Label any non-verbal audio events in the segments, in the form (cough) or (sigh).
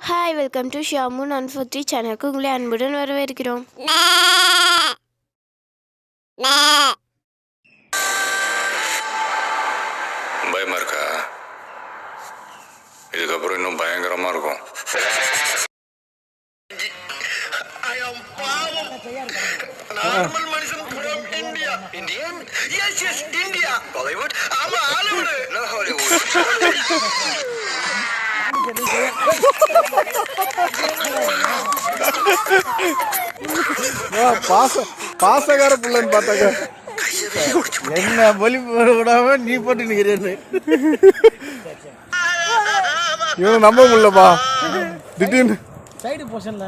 Hi welcome to Shyam நான் ஃபோர்த்தி சேனலுக்கு உங்களை அன்புடன் வரவேற்கிறோம். பயமா இருக்கா? இதுக்கப்புறம் இன்னும் பயங்கரமா இருக்கும். மனுஷன் (laughs) பாச பாசகார பிள்ளைன்னு பார்த்தாக்க. என்ன பலி போட விடாம நீ போட்டு நிக்கிறேன்னு. இவனை நம்ப முடியலப்பா திடீர்னு. சைடு போர்ஷன்ல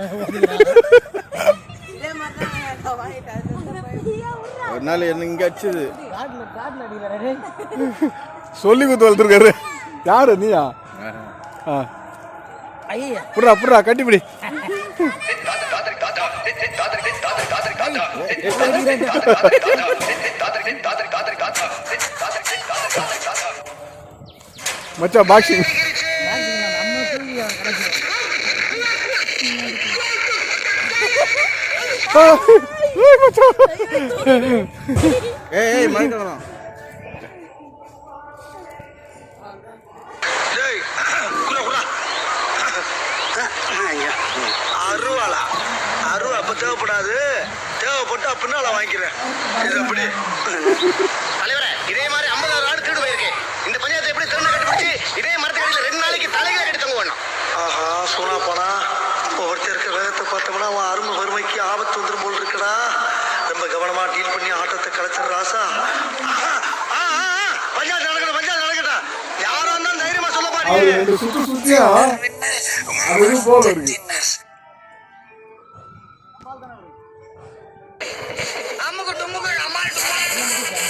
ஒரு நாள் என்ன இங்க அடிச்சது? சொல்லி குத்து வளர்த்துருக்காரு. யாரு நீயா? புடுறா புடுறா கட்டிப்பிடி. மச்சான் பாக்ஸிங் ஏய் மறக்கலாம். அருவாளா. அருவா அப்ப தேவைப்படாது. தேவைப்பட்டு பின்னால வாங்கிக்கிறேன். இது எப்படி தலைவரே இதே மாதிரி ஐம்பதாயிரம் ஆடு திருடு போயிருக்கு. இந்த பஞ்சாயத்தை எப்படி திரும்ப கண்டுபிடிச்சு இதே மரத்துக்கடியில் ரெண்டு நாளைக்கு தலைகளை கட்டி தங்க வேணும் ஆஹா சோனா போனா ஒவ்வொருத்தர் இருக்க வேகத்தை பார்த்தோம்னா அவன் அருமை வறுமைக்கு ஆபத்து வந்துடும் போல் இருக்குடா. ரொம்ப கவனமா டீல் பண்ணி ஆட்டத்தை கலைச்சிட ராசா. ஆஹா, ஆ, ஆ, ஆ, பஞ்சாயத்து நடக்கட்டும் பஞ்சாயத்து நடக்கட்டும். யாரா இருந்தாலும் தைரியமா சொல்ல பாருங்க. அது போல இருக்கு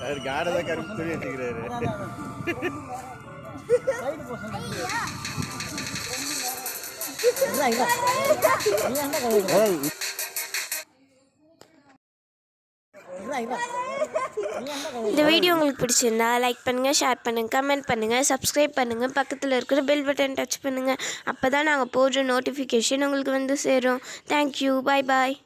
அவர் காடதை கருப்பு துணி வச்சுக்கிறாரு சைடு இந்த வீடியோ உங்களுக்கு பிடிச்சிருந்தா லைக் பண்ணுங்கள் ஷேர் பண்ணுங்கள் கமெண்ட் பண்ணுங்கள் சப்ஸ்கிரைப் பண்ணுங்கள் பக்கத்தில் இருக்கிற பெல் பட்டன் டச் பண்ணுங்கள் அப்போ தான் நாங்கள் போடுற நோட்டிஃபிகேஷன் உங்களுக்கு வந்து சேரும். தேங்க்யூ பாய் பாய்